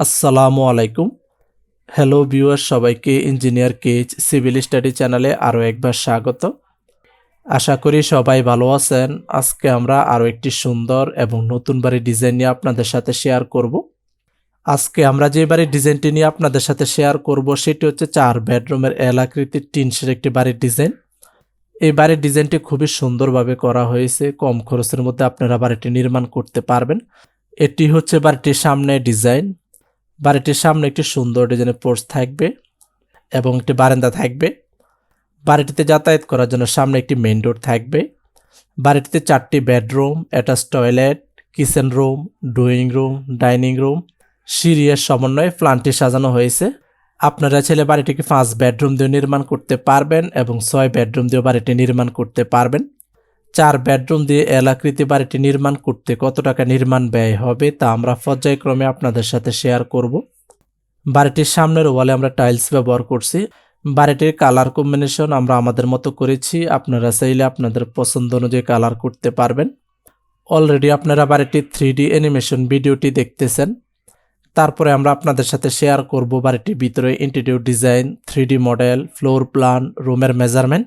আসসালামু আলাইকুম। Hello viewer সবাইকে ইঞ্জিনিয়ার কেজ সিভিল স্টাডি চ্যানেলে আরও একবার স্বাগত। আশা করি সবাই ভালো আছেন। আজকে আমরা আরও একটি সুন্দর এবং নতুন বাড়ির ডিজাইন নিয়ে আপনাদের সাথে শেয়ার করব। আজকে আমরা যে বাড়ির ডিজাইনটি নিয়ে আপনাদের সাথে শেয়ার করব, সেটি হচ্ছে চার বেডরুমের এল আকৃতির টিনসের একটি বাড়ির ডিজাইন এই বাড়ির ডিজাইনটি খুবই সুন্দরভাবে করা হয়েছে। কম খরচের মধ্যে আপনারা বাড়িটি নির্মাণ করতে পারবেন। এটি হচ্ছে বাড়িটির সামনে ডিজাইন বাড়িটির সামনে একটি সুন্দর ডিজাইনের পোর্চ থাকবে এবং একটি বারান্দা থাকবে। বাড়িটিতে যাতায়াত করার জন্য সামনে একটি মেন ডোর থাকবে। বাড়িটিতে চারটি bedroom attach toilet, kitchen room, drawing room, dining room সিরিয়ার সমন্বয়ে প্ল্যানটি সাজানো হয়েছে। আপনারা ছেলে বাড়িটিকে পাঁচ বেডরুম দিয়ে নির্মাণ করতে পারবেন এবং ছয় বেডরুম দিয়ে বাড়িটি নির্মাণ করতে পারবেন। চার বেডরুম দিয়ে এলাকৃতি বাড়িটি নির্মাণ করতে কত টাকা নির্মাণ ব্যয় হবে তা আমরা পর্যায়ক্রমে আপনাদের সাথে শেয়ার করব। বাড়িটির সামনের ওয়ালে আমরা টাইলস ব্যবহার করছি। বাড়িটির কালার কম্বিনেশন আমরা আমাদের মতো করেছি। আপনারা চাইলে আপনাদের পছন্দ অনুযায়ী কালার করতে পারবেন। অলরেডি আপনারা বাড়িটির থ্রি ডি অ্যানিমেশন ভিডিওটি দেখতেছেন। তারপরে আমরা আপনাদের সাথে শেয়ার করব বাড়িটির ভিতরে interior design three D model, floor plan, রুমের মেজারমেন্ট।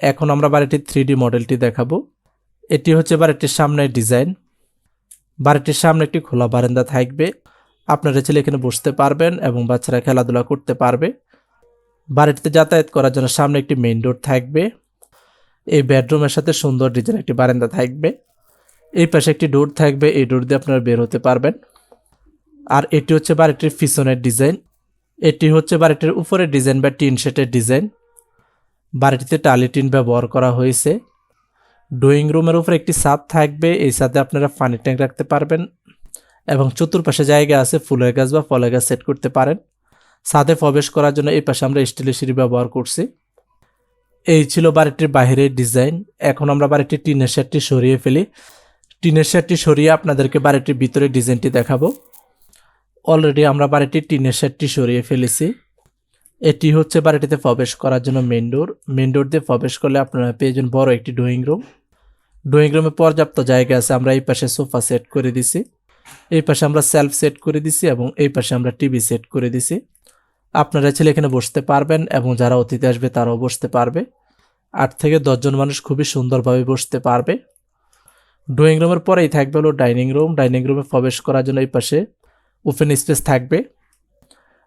এখন আমরা বাড়িটির থ্রি মডেলটি দেখাবো। এটি হচ্ছে বাড়িটির সামনের ডিজাইন বাড়িটির সামনে একটি খোলা বারান্দা থাকবে। আপনারা ছেলে এখানে বসতে পারবেন এবং বাচ্চারা খেলাধুলা করতে পারবে। বাড়িটিতে যাতায়াত করার জন্য সামনে একটি মেইন ডোর থাকবে। এই বেডরুমের সাথে সুন্দর ডিজাইন একটি বারান্দা থাকবে। এই পাশে একটি ডোর থাকবে। এই ডোর দিয়ে আপনারা বের হতে পারবেন। আর এটি হচ্ছে বাড়িটির পিছনের ডিজাইন এটি হচ্ছে বাড়িটির উপরের ডিজাইন বা টিন শেটের ডিজাইন বাড়িটিতে টালি টিন ব্যবহার করা হয়েছে। ড্রয়িং রুমের উপর একটি ছাদ থাকবে, এই ছাদে আপনারা পানি ট্যাঙ্ক রাখতে পারবেন এবং চতুর্পাশে জায়গা আছে, ফুলের গাছ বা ফলের গাছ সেট করতে পারেন। ছাদে প্রবেশ করার জন্য এই পাশে আমরা স্টিলের সিঁড়ি ব্যবহার করছি। এই ছিল বাড়িটির বাইরের ডিজাইন। এখন আমরা বাড়িটির টিনের শেডটি সরিয়ে ফেলি। টিনের শেডটি সরিয়ে আপনাদেরকে বাড়িটির ভিতরে ডিজাইনটি দেখাবো। অলরেডি আমরা বাড়িটির টিনের শেডটি সরিয়ে ফেলেছি। এটি হচ্ছে বাড়িটিতে প্রবেশ করার জন্য মেন ডোর মেন ডোর দিয়ে প্রবেশ করলে আপনারা পেয়ে যাবেন বড় একটি ড্রয়িং রুম ড্রয়িং রুমে পর্যাপ্ত জায়গা আছে, আমরা এই পাশে সোফা সেট করে দিছি। এই পাশে আমরা সেলফ সেট করে দিছি এবং এই পাশে আমরা টিভি সেট করে দিছি। আপনারা ছেলে এখানে বসতে পারবেন এবং যারা অতিথি আসবে তারাও বসতে পারবে। আট থেকে দশজন মানুষ খুবই সুন্দরভাবে বসতে পারবে। ড্রয়িং রুমের পরেই থাকবে হলো ডাইনিং রুম ডাইনিং রুমে প্রবেশ করার জন্য এই পাশে ওপেন স্পেস থাকবে।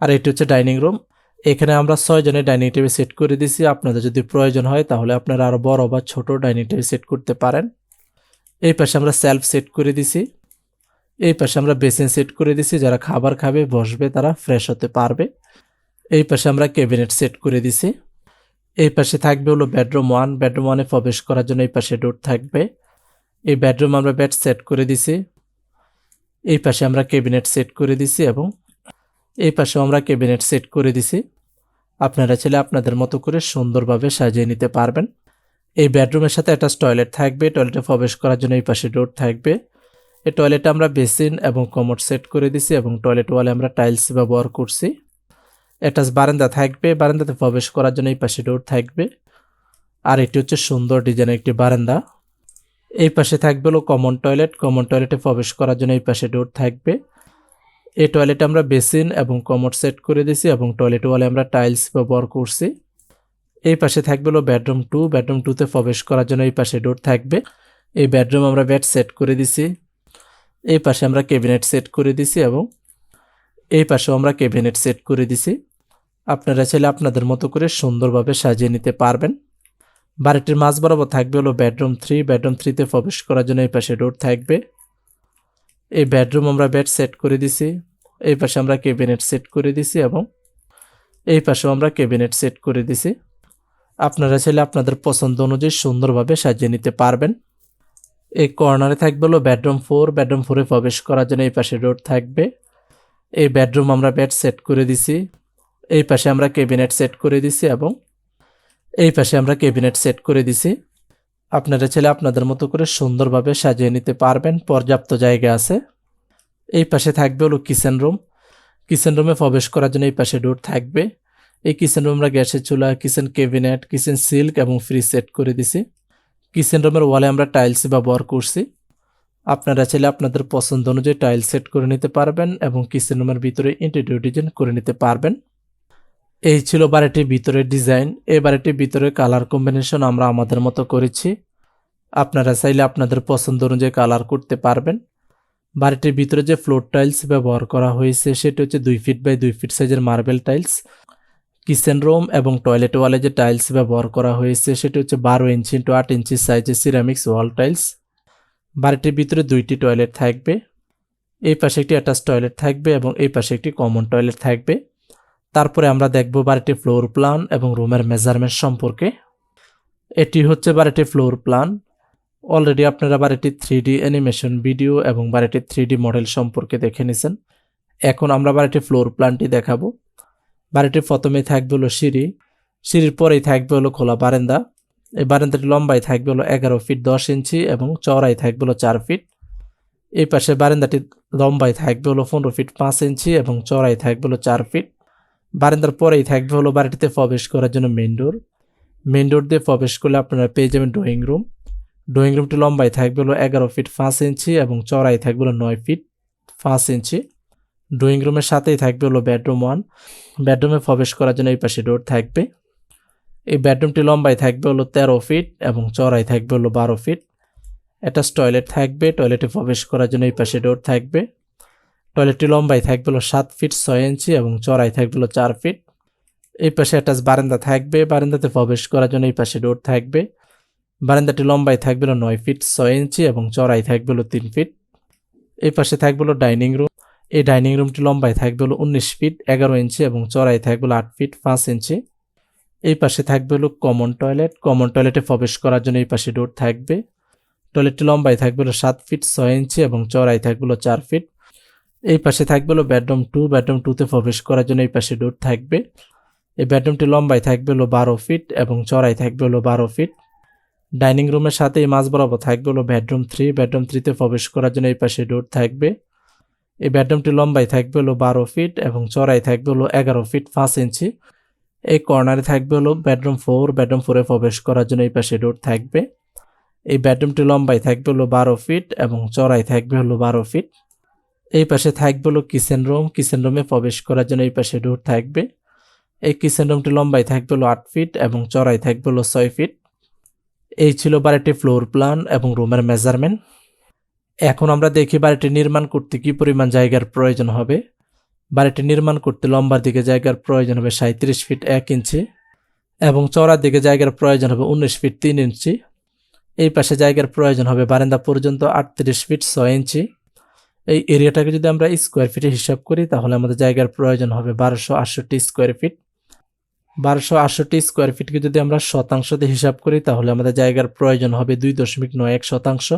আর এটি হচ্ছে ডাইনিং রুম এখানে আমরা ছয়জনের ডাইনিং টেবিল সেট করে দিছি আপনাদের যদি প্রয়োজন হয়, তাহলে আপনারা আরও বড় বা ছোট ডাইনিং টেবিল সেট করতে পারেন। এই পাশে আমরা সেলফ সেট করে দিছি এই পাশে আমরা বেসিন সেট করে দিছি যারা খাবার খাবে, বসবে, তারা ফ্রেশ হতে পারবে। এই পাশে আমরা ক্যাবিনেট সেট করে দিছি এই পাশে থাকবে হলো বেডরুম ওয়ান। বেডরুম ওয়ানে প্রবেশ করার জন্য এই পাশে ডোর থাকবে। এই বেডরুম আমরা বেড সেট করে দিছি এই পাশে আমরা ক্যাবিনেট সেট করে দিছি এবং এই পাশেও আমরা ক্যাবিনেট সেট করে দিছি। আপনারা ছেলে আপনাদের মতো করে সুন্দরভাবে সাজিয়ে নিতে পারবেন। এই বেডরুমের সাথে একটা টয়লেট থাকবে। টয়লেটে প্রবেশ করার জন্য এই পাশে ডোর থাকবে। এই টয়লেটে আমরা বেসিন এবং কমোড সেট করে দিছি এবং টয়লেট ওয়ালে আমরা টাইলস ব্যবহার করছি। অ্যাটাচ বারান্দা থাকবে। বারান্দাতে প্রবেশ করার জন্য এই পাশে ডোর থাকবে। আর এটি হচ্ছে সুন্দর ডিজাইনের একটি বারান্দা। এই পাশে থাকবে হলো কমন টয়লেট কমন টয়লেটে প্রবেশ করার জন্য এই পাশে ডোর থাকবে। এই টয়লেটে আমরা বেসিন এবং কমোড সেট করে দিছি এবং টয়লেট ওয়ালে আমরা টাইলস ব্যবহার করছি। এই পাশে থাকবে হলো বেডরুম টু বেডরুম টুতে প্রবেশ করার জন্য এই পাশে ডোর থাকবে। এই বেডরুম আমরা বেড সেট করে দিছি এই পাশে আমরা ক্যাবিনেট সেট করে দিছি এবং এই পাশেও আমরা ক্যাবিনেট সেট করে দিছি আপনারা চাইলে আপনাদের মতো করে সুন্দরভাবে সাজিয়ে নিতে পারবেন। বাড়িটির মাঝ বরাবর থাকবে হলো বেডরুম থ্রি বেডরুম থ্রিতে প্রবেশ করার জন্য এই পাশে ডোর থাকবে। এই বেডরুম আমরা বেড সেট করে দিছি, এই পাশে আমরা ক্যাবিনেট সেট করে দিছি এবং এই পাশেও আমরা ক্যাবিনেট সেট করে দিছি। আপনারা চাইলে আপনাদের পছন্দ অনুযায়ী সুন্দরভাবে সাজিয়ে নিতে পারবেন। এই কর্নারে থাকবে হলো বেডরুম ফোর বেডরুম ফোরে প্রবেশ করার জন্য এই পাশে ডোর থাকবে। এই বেডরুম আমরা বেড সেট করে দিছি, এই পাশে আমরা ক্যাবিনেট সেট করে দিছি এবং এই পাশে আমরা ক্যাবিনেট সেট করে দিছি। আপনারা ছেলে আপনাদের মতো করে সুন্দরভাবে সাজিয়ে নিতে পারবেন। পর্যাপ্ত জায়গা আছে। এই পাশে থাকবে হলো কিচেন রুম কিচেন রুমে প্রবেশ করার জন্য এই পাশে ডোর থাকবে। এই কিচেন রুম আমরা গ্যাসের চুলা কিচেন ক্যাবিনেট কিচেন সিল্ক এবং ফ্রিজ সেট করে দিছি। কিচেন রুমের ওয়ালে আমরা টাইলস ব্যবহার করছি। আপনারা চাইলে আপনাদের পছন্দ অনুযায়ী টাইল সেট করে নিতে পারবেন এবং কিচেন রুমের ভিতরে ইন্টেরিয়র ডিজাইন করে নিতে পারবেন। এই ছিল বাড়িটির ভিতরের ডিজাইন। এই বাড়িটির ভিতরে কালার কম্বিনেশন আমরা আমাদের মতো করেছি। আপনারা চাইলে আপনাদের পছন্দ অনুযায়ী কালার করতে পারবেন। বাড়িটির ভিতরে যে ফ্লোর টাইলস ব্যবহার করা হয়েছে, সেটি হচ্ছে দুই ফিট বাই দুই ফিট সাইজের মার্বেল টাইলস কিচেন রুম এবং টয়লেট ওয়ালে যে টাইলস ব্যবহার করা হয়েছে, সেটি হচ্ছে বারো ইঞ্চি ইন্টু আট ইঞ্চি সাইজের সিরামিক্স ওয়াল টাইলস বাড়িটির ভিতরে দুইটি টয়লেট থাকবে। এই পাশে একটি অ্যাটাচ টয়লেট থাকবে এবং এই পাশে একটি কমন টয়লেট থাকবে। তারপরে আমরা দেখব বাড়িটির ফ্লোর প্ল্যান এবং রুমের মেজারমেন্ট সম্পর্কে। এটি হচ্ছে বাড়িটির ফ্লোর প্ল্যান অলরেডি আপনারা বাড়িটির থ্রি অ্যানিমেশন ভিডিও এবং বাড়িটির থ্রি মডেল সম্পর্কে দেখে নিছেন। এখন আমরা বাড়িটির ফ্লোর প্ল্যানটি দেখাবো। বাড়িটির প্রথমেই থাকবে হলো সিঁড়ি। সিঁড়ির পরেই থাকবে হলো খোলা বারান্দা। এই বারান্দাটি লম্বাই থাকবে হলো এগারো ফিট দশ ইঞ্চি এবং চওড়াই থাকবে হলো চার ফিট এই পাশে বারান্দাটি লম্বাই থাকবে হলো পনেরো ফিট পাঁচ ইঞ্চি এবং চওড়াই থাকবে হলো চার ফিট বারান্দার পরেই থাকবে হলো বাড়িটিতে প্রবেশ করার জন্য মেন ডোর মেন ডোর দিয়ে প্রবেশ করলে আপনারা পেয়ে যাবেন ড্রয়িং রুম ড্রয়িং রুমটি লম্বাই থাকবে হলো এগারো ফিট পাঁচ ইঞ্চি এবং চড়াই থাকবে হলো নয় ফিট পাঁচ ইঞ্চি। ড্রয়িং রুমের সাথেই থাকবে হলো বেডরুম ওয়ান বেডরুমে প্রবেশ করার জন্য এই পাশে ডোর থাকবে। এই বেডরুমটি লম্বাই থাকবে হলো তেরো ফিট এবং চড়াই থাকবে হলো বারো ফিট অ্যাটাচ টয়লেট থাকবে। টয়লেটে প্রবেশ করার জন্য এই পাশে ডোর থাকবে। টয়লেটটি লম্বাই থাকবে হলো সাত ফিট ছয় ইঞ্চি এবং চড়াই থাকবে হলো চার ফিট এই পাশে অ্যাটাচ বারান্দা থাকবে বারান্দাতে প্রবেশ করার জন্য এই পাশে ডোর থাকবে বারান্দাটি লম্বাই থাকবে হলো নয় ফিট ছয় ইঞ্চি এবং চড়াই থাকবে হলো তিন ফিট এই পাশে থাকবে হলো ডাইনিং রুম এই ডাইনিং রুমটি লম্বাই থাকবে হলো উনিশ ফিট এগারো ইঞ্চি এবং চড়াই থাকবে হলো আট ফিট পাঁচ ইঞ্চি এই পাশে থাকবে হলো কমন টয়লেট কমন টয়লেটে প্রবেশ করার জন্য এই পাশে ডোর থাকবে টয়লেটটি লম্বাই থাকবে হলো সাত ফিট ছয় ইঞ্চি এবং চড়াই থাকবে হলো চার ফিট এই পাশে থাকবে হলো বেডরুম টু বেডরুম টুতে প্রবেশ করার জন্য এই পাশে ডোর থাকবে। এই বেডরুমটি লম্বাই থাকবে হলো বারো ফিট এবং চড়াই থাকবে হলো বারো ফিট ডাইনিং রুমের সাথে এই মাঝ বরাবর থাকবে হলো বেডরুম থ্রি বেডরুম থ্রিতে প্রবেশ করার জন্য এই পাশে ডোর থাকবে। এই বেডরুমটি লম্বাই থাকবে হলো বারো ফিট এবং চড়াই থাকবে হলো এগারো ফিট পাঁচ ইঞ্চি এই কর্নারে থাকবে হলো বেডরুম ফোর বেডরুম ফোরে প্রবেশ করার জন্য এই পাশে ডোর থাকবে। এই বেডরুমটি লম্বাই থাকবে হলো বারো ফিট এবং চড়াই থাকবে হলো বারো ফিট এই পাশে থাকবে হলো কিচেন রুম। কিচেন রুমে প্রবেশ করার জন্য এই পাশে ডোর থাকবে। এই কিচেন রুমটি লম্বাই থাকবে হলো আট ফিট এবং চড়াই থাকবে হলো ছয় ফিট। এই ছিল বাড়িটি ফ্লোর প্ল্যান এবং রুমের মেজারমেন্ট। এখন আমরা দেখি বাড়িটি নির্মাণ করতে কি পরিমাণ জায়গার প্রয়োজন হবে। বাড়িটি নির্মাণ করতে লম্বার দিকে জায়গার প্রয়োজন হবে সাঁত্রিশ ফিট এক ইঞ্চি এবং চড়ার দিকে জায়গার প্রয়োজন হবে উনিশ ফিট তিন ইঞ্চি। এই পাশে জায়গার প্রয়োজন হবে বারান্দা পর্যন্ত আটত্রিশ ফিট ছয় ইঞ্চি। এই এরিয়াটাকে যদি আমরা স্কোয়ার ফিটে হিসাব করি, তাহলে আমাদের জায়গার প্রয়োজন হবে বারোশো আটষট্টি স্কোয়ার ফিট বারোশো আটষট্টি স্কোয়ার ফিটকে যদি আমরা শতাংশতে হিসাব করি, তাহলে আমাদের জায়গার প্রয়োজন হবে দুই দশমিক নয় এক শতাংশ।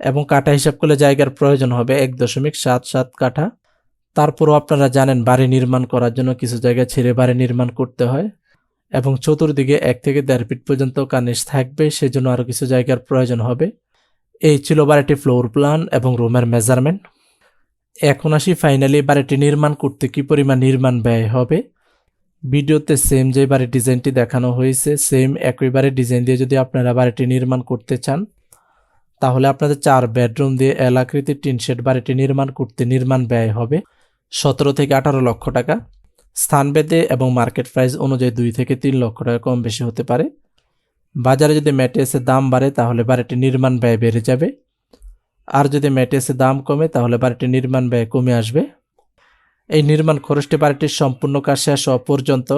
এবং কাঠা হিসাব করলে জায়গার প্রয়োজন হবে এক দশমিক সাত সাত কাঠা। তারপরও আপনারা জানেন, বাড়ি নির্মাণ করার জন্য কিছু জায়গা ছেড়ে বাড়ি নির্মাণ করতে হয়। এবং চতুর্দিকে এক থেকে দেড় ফিট পর্যন্ত কানিস থাকবে, সেজন্য আরও কিছু জায়গার প্রয়োজন হবে। এই ছিল বাড়িটি ফ্লোর প্ল্যান এবং রুমের মেজারমেন্ট এখন আসি ফাইনালি বাড়িটি নির্মাণ করতে কি পরিমাণ নির্মাণ ব্যয় হবে? ভিডিওতে সেম যে বাড়ির ডিজাইনটি দেখানো হয়েছে সেম একইবারে ডিজাইন দিয়ে যদি আপনারা বাড়িটি নির্মাণ করতে চান, তাহলে আপনাদের চার বেডরুম দিয়ে এলাকৃতির টিন শেড বাড়িটি নির্মাণ করতে নির্মাণ ব্যয় হবে সতেরো থেকে আঠারো লক্ষ টাকা। স্থান স্থানভেদে এবং মার্কেট প্রাইস অনুযায়ী দুই থেকে তিন লক্ষ টাকা কম বেশি হতে পারে। বাজারে যদি ম্যাটেরিয়ালসের দাম বাড়ে, তাহলে বাড়িটি নির্মাণ ব্যয় বেড়ে যাবে। আর যদি ম্যাটেরিয়ালসের দাম কমে, তাহলে বাড়িটি নির্মাণ ব্যয় কমে আসবে। এই নির্মাণ খরচটি বাড়িটির সম্পূর্ণ কাজ শেষ হওয়া পর্যন্ত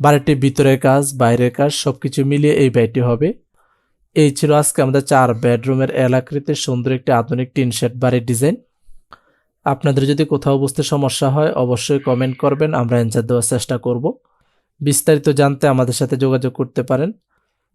বাড়িটির ভিতরের কাজ, বাইরের কাজ সব কিছু মিলিয়ে এই ব্যয়টি হবে। এই ছিল আজকে আমাদের চার বেডরুমের এলাকৃতির সুন্দর একটি আধুনিক টিন শেড বাড়ির ডিজাইন। আপনাদের যদি কোথাও বুঝতে সমস্যা হয়, অবশ্যই কমেন্ট করবেন, আমরা অ্যান্সার দেওয়ার চেষ্টা করব। বিস্তারিত জানতে আমাদের সাথে যোগাযোগ করতে পারেন।